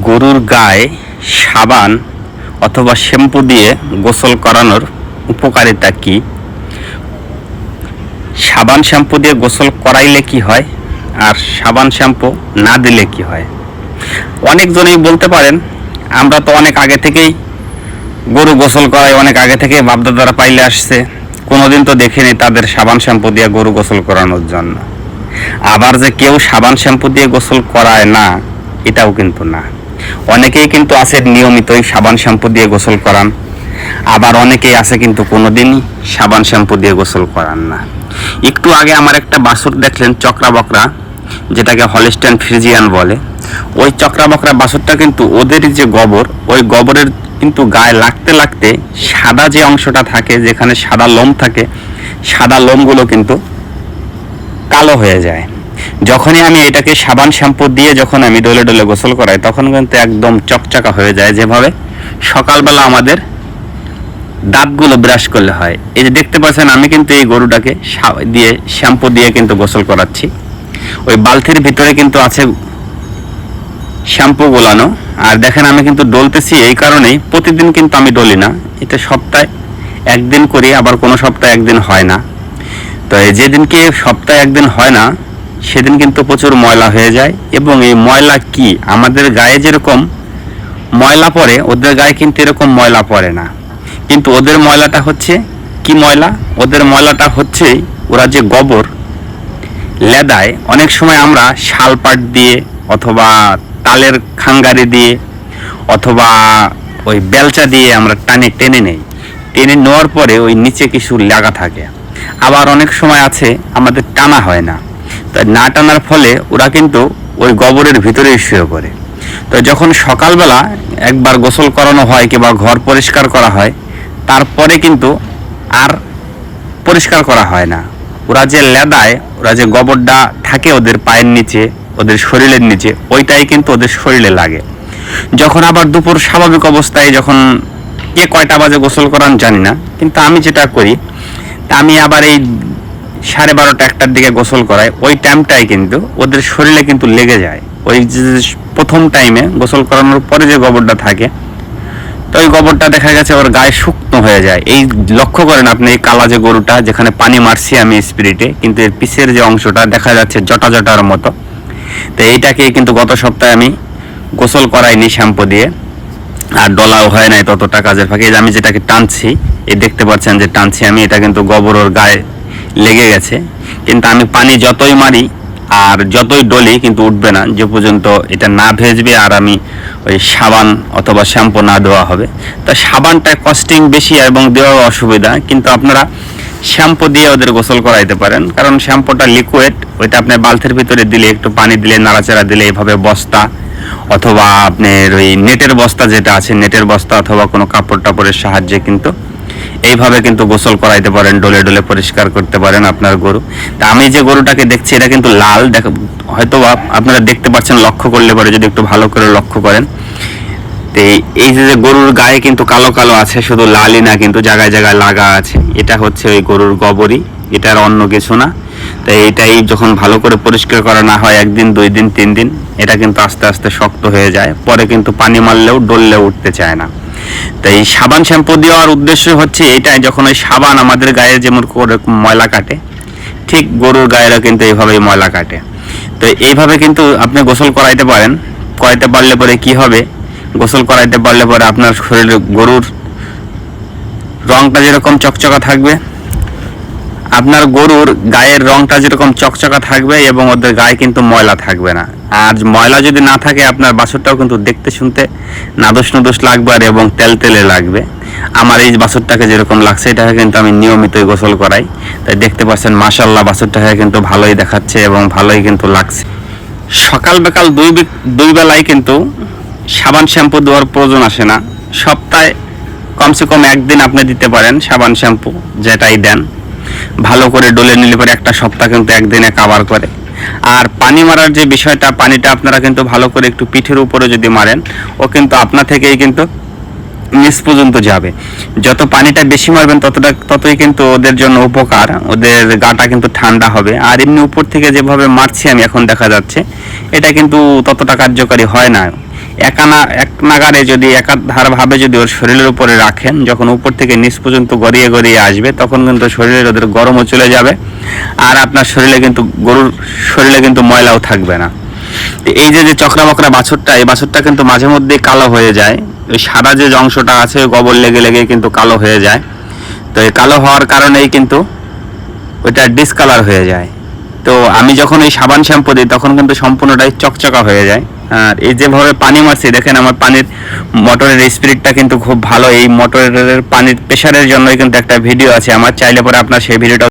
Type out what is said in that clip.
গরুর গায়ে সাবান অথবা শ্যাম্পু দিয়ে গোসল করানোর উপকারিতা কি? সাবান শ্যাম্পু দিয়ে গোসল করাইলে কি হয়? আর সাবান শ্যাম্পু না দিলে কি হয়? অনেকজনেই বলতে পারেন, আমরা তো অনেক আগে থেকেই গরু গোসল করাই, অনেক আগে থেকে বাপদাদারা পাইলে আসছে। কোনোদিন তো দেখিনি তাদের সাবান শ্যাম্পু দিয়ে গরু গোসল করানোর জন্য। আবার যে কেউ সাবান শ্যাম্পু দিয়ে গোসল করায় না, এটাও কিন্তু না। অনেকেই কিন্তু আছে নিয়মিতই সাবান শ্যাম্পু দিয়ে গোসল করান। আবার অনেকেই আছে কিন্তু কোনোদিনই সাবান শ্যাম্পু দিয়ে গোসল করান না। একটু আগে আমার একটা বাসুর দেখলেন চক্রা বকরা যেটাকে হলিস্টেন ফ্রিজিয়ান বলে। ওই চক্রা বকরা বাসুরটা কিন্তু ওদের যে গোবর, ওই গোবরের কিন্তু গায়ে লাগতে লাগতে সাদা যে অংশটা থাকে, যেখানে সাদা লোম থাকে, সাদা লোমগুলো কিন্তু কালো হয়ে যায়। যখনই আমি এটাকে সাবান শ্যাম্পু দিয়ে যখন আমি ডলে ডলে গোসল করাই, তখন কিন্তু একদম চকচকা হয়ে যায় যেভাবে। সকালবেলা আমাদের দাঁতগুলো ব্রাশ করলে হয়। এই যে দেখতে পাচ্ছেন, আমি কিন্তু এই গরুটাকে দিয়ে শ্যাম্পু দিয়ে কিন্তু গোসল করাচ্ছি। ওই বালতির ভিতরে কিন্তু আছে শ্যাম্পু গোলানো। আর দেখেন, আমি কিন্তু ডলতেছি এই কারণেই। প্রতিদিন কিন্তু আমি ডলি না। এটা সপ্তাহে একদিন করি, আবার কোনো সপ্তাহে একদিন হয় না। তো যেদিনকে সপ্তাহে একদিন হয় না সেদিন কিন্তু প্রচুর ময়লা হয়ে যায় এবং এই ময়লা কি? আমাদের গায়ে যেরকম ময়লা পড়ে, ওদের গায়ে কিন্তু এরকম ময়লা পড়ে না। কিন্তু ওদের ময়লাটা হচ্ছে কি ময়লা? ওদের ময়লাটা হচ্ছে ওরা যে গোবর লেদায়, অনেক সময় আমরা শাল পাট দিয়ে অথবা তালের খাঙ্গারি দিয়ে অথবা ওই বেলচা দিয়ে আমরা টানে, টেনে নেই। টেনে নেওয়ার পরে ওই নিচে কিছু লাগা থাকে। আবার অনেক সময় আছে, আমাদের টানা হয় না। তাই না টানার ফলে ওরা কিন্তু ওই গোবরের ভিতরেই শুয়ে পড়ে। তো যখন সকালবেলা একবার গোসল করানো হয় কিংবা ঘর পরিষ্কার করা হয়, তারপরে কিন্তু আর পরিষ্কার করা হয় না। ওরা যে লেদায়, ওরা যে গোবরটা থাকে ওদের পায়ের নিচে, ওদের শরীরের নিচে, ওইটাই কিন্তু ওদের শরীরে লাগে। যখন আবার দুপুর স্বাভাবিক অবস্থায় যখন কে কয়টা বাজে গোসল করান জানি না, কিন্তু আমি যেটা করি, তা আমি আবার এই সাড়ে বারোটা একটার দিকে গোসল করাই ওই টাইমটাই কিন্তু ওদের শরীরে কিন্তু লেগে যায়। ওই যে প্রথম টাইমে গোসল করানোর পরে যে গোবরটা থাকে, তো ওই গোবরটা দেখা গেছে ওর গায়ে শুকনো হয়ে যায়। এই লক্ষ্য করেন আপনি এই কালা যে গরুটা, যেখানে পানি মারছি আমি স্পিরিটে কিন্তু এর পিছের যে অংশটা দেখা যাচ্ছে জটা জটার মতো। তো এইটাকে কিন্তু গত সপ্তাহে আমি গোসল করাইনি শ্যাম্পু দিয়ে। আর ডলাও হয় নাই ততটা কাজের ফাঁকে। আমি যেটাকে টানছি, এই দেখতে পাচ্ছেন যে টানছি আমি, এটা কিন্তু গোবর ওর গায়ে লেগে গেছে। কিন্তু আমি পানি যতই মারি আর যতই ডলি, কিন্তু উঠবে না। যে পর্যন্ত এটা না ভেজবে আর আমি ওই সাবান অথবা শ্যাম্পু না দেওয়া হবে। তা সাবানটা কস্টিং বেশি এবং দেওয়া অসুবিধা। কিন্তু আপনারা শ্যাম্পু দিয়ে ওদের গোসল করাইতে পারেন। কারণ শ্যাম্পুটা লিকুইড ওইটা আপনি বালতির ভিতরে দিলে, একটু পানি দিলে, নাড়াচাড়া দিলে এইভাবে বস্তা অথবা আপনার ওই নেটের বস্তা যেটা আছে, নেটের বস্তা অথবা কোনো কাপড় টাপড়ের সাহায্যে কিন্তু এইভাবে কিন্তু গোসল করাইতে পারেন, ডলে ডলে পরিষ্কার করতে পারেন আপনার গরু। তা আমি যে গরুটাকে দেখছি, এটা কিন্তু লাল। দেখ হয়তো আপ- আপনারা দেখতে পাচ্ছেন, লক্ষ্য করলে পরে যদি একটু ভালো করে লক্ষ্য করেন। তো এই- যে গরুর গায়ে কিন্তু কালো কালো আছে, শুধু লালই না, কিন্তু জায়গায় জায়গায় লাগা আছে। এটা হচ্ছে ওই গরুর গোবরই এটার অন্য কিছু না। তো এটাই যখন ভালো করে পরিষ্কার করা না হয়, একদিন, দুই দিন, তিন দিন, এটা কিন্তু আস্তে আস্তে শক্ত হয়ে যায়। পরে কিন্তু পানি মারলেও ডললে উঠতে চায় না। তো এই সাবান শ্যাম্পু দেওয়ার উদ্দেশ্য হচ্ছে এটাই, যখন ওই সাবান আমাদের গায়ে যেমন করে ময়লা কাটে, ঠিক গরুর গায়েরও কিন্তু এইভাবেই ময়লা কাটে। তো এইভাবে কিন্তু আপনি গোসল করাইতে পারেন, করাইতে পারলে পরে কি হবে? গোসল করাইতে পারলে পরে আপনার শরীরে গরুর রংটা যেরকম চকচকা থাকবে আপনার গরুর গায়ের রংটা যেরকম চকচকা থাকবে এবং ওদের গায়ে কিন্তু ময়লা থাকবে না। আর ময়লা যদি না থাকে, আপনার বাছুরটাও কিন্তু দেখতে শুনতে নাদোষ নদোষ লাগবে আর এবং তেল তেলে লাগবে। আমার এই বাছুরটাকে যেরকম লাগছে, এটাকে কিন্তু আমি নিয়মিতই গোসল করাই। তাই দেখতে পাচ্ছেন মাসাল্লাহ বাছুরটাকে কিন্তু ভালোই দেখাচ্ছে এবং ভালোই কিন্তু লাগছে। সকাল বিকাল দুই দুই বেলায় কিন্তু সাবান শ্যাম্পু দেওয়ার প্রয়োজন আসে না। সপ্তাহে কমসে কম একদিন আপনি দিতে পারেন সাবান শ্যাম্পু, যেটাই দেন। ভালো করে ডলে নিলে পরে একটা সপ্তাহ কিন্তু একদিনে কাভার করে। আর পানি মারার যে বিষয়টা, পানিটা আপনারা কিন্তু ভালো করে একটু পিঠের উপরে যদি মারেন, ও কিন্তু আপনা থেকেই কিন্তু নিচ পর্যন্ত যাবে। যত পানিটা বেশি মারবেন, ততটা, ততই কিন্তু ওদের জন্য উপকার, ওদের গাটা কিন্তু ঠান্ডা হবে। আর এমনি উপর থেকে যেভাবে মারছি আমি এখন দেখা যাচ্ছে, এটা কিন্তু ততটা কার্যকারী হয় না। একানা এক নাগারে যদি একাধারভাবে যদি ওর শরীরের উপরে রাখেন, যখন উপর থেকে নিচ পর্যন্ত গড়িয়ে গড়িয়ে আসবে, তখন কিন্তু শরীরের ওদের গরমও চলে যাবে আর আপনার শরীরে কিন্তু গরুর শরীরে কিন্তু ময়লাও থাকবে না। এই যে যে চক্রা মকরা বাছুরটা, এই বাছুরটা কিন্তু মাঝে মধ্যে কালো হয়ে যায়। ওই সাদা যে অংশটা আছে, ওই গোবর লেগে লেগে কিন্তু কালো হয়ে যায়। তো এই কালো হওয়ার কারণেই কিন্তু ওইটা ডিসকালার হয়ে যায়। তো আমি যখন এই সাবান শ্যাম্পু দিই, তখন কিন্তু সম্পূর্ণটাই চকচকা হয়ে যায়। আর এই যেভাবে পানি মারছি, দেখেন আমার পানির মোটরের স্পিরিটটা কিন্তু খুব ভালো। এই মোটরের পানির প্রেশারের জন্যই কিন্তু একটা ভিডিও আছে। আমার চাইলে পরে আপনার সেই ভিডিওটা